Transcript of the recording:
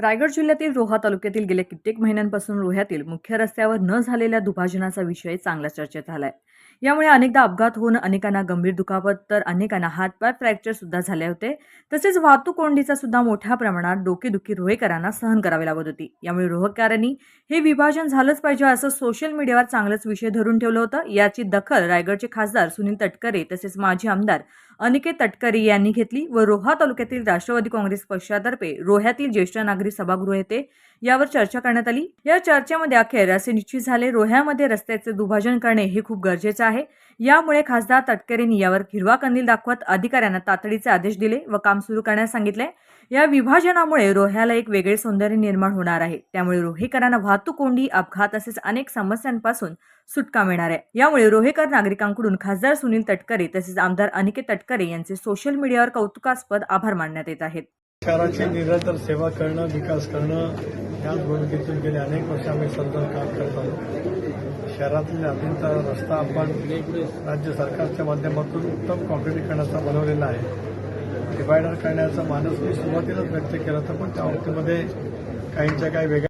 रायगड जिल्ह्यातील रोहा तालुक्यातील गेल्या कित्येक महिन्यांपासून रोह्यातील मुख्य रस्त्यावर न झालेल्या दुभाजनाचा विषय चांगला चर्चेत आलाय. यामुळे अनेकदा अपघात होऊन अनेकांना गंभीर दुखापत तर अनेकांना हातपाय फ्रॅक्चर सुद्धा झाले होते. तसेच वाहतूक कोंडीचा सुद्धा मोठ्या प्रमाणात डोकेदुखी रोहेकरांना सहन करावी लागत होती. यामुळे रोहकरांनी हे विभाजन झालंच पाहिजे असं सोशल मीडियावर चांगलंच विषय धरून ठेवलं होतं. याची दखल रायगडचे खासदार सुनील तटकरे तसेच माजी आमदार अनिकेत तटकरे यांनी घेतली व रोहा तालुक्यातील राष्ट्रवादी काँग्रेस पक्षातर्फे रोह्यातील ज्येष्ठ नागरिक सभागृह येथे यावर चर्चा करण्यात आली. या चर्चेमध्ये अखेर असे निश्चित झाले. रोह्यामध्ये रस्त्याचे दुभाजन करणे हे खूप गरजेचं आहे. यामुळे खासदार तटकरेंनी यावर हिरवा कंदील दाखवत अधिकाऱ्यांना तातडीचे आदेश दिले व काम सुरू करण्यास सांगितले. या विभाजनामुळे रोह्याला एक वेगळे सौंदर्य निर्माण होणार आहे. त्यामुळे रोहेकरांना वाहतूक कोंडी अपघात तसेच अनेक समस्यांपासून सुटका मिळणार आहे. यामुळे रोहेकर नागरिकांकडून खासदार सुनील तटकरे तसेच आमदार अनिकेत तटकरे यांचे सोशल मीडियावर कौतुकास्पद आभार मानण्यात येत आहेत. शहराची निरंतर सेवा करणं विकास करणं याच भूमिकेतून गेले अनेक वर्ष आम्ही सतत काम करत आहोत. शहरातील अत्यंत रस्ता आपण राज्य सरकारच्या माध्यमातून उत्तम कॉन्क्रिटीकरणाचा बनवलेला आहे. डिवायडर करण्याचा मानस मी सुरुवातीलाच व्यक्त केला होता पण त्या बाबतीमध्ये काहींच्या काही वेगळ्या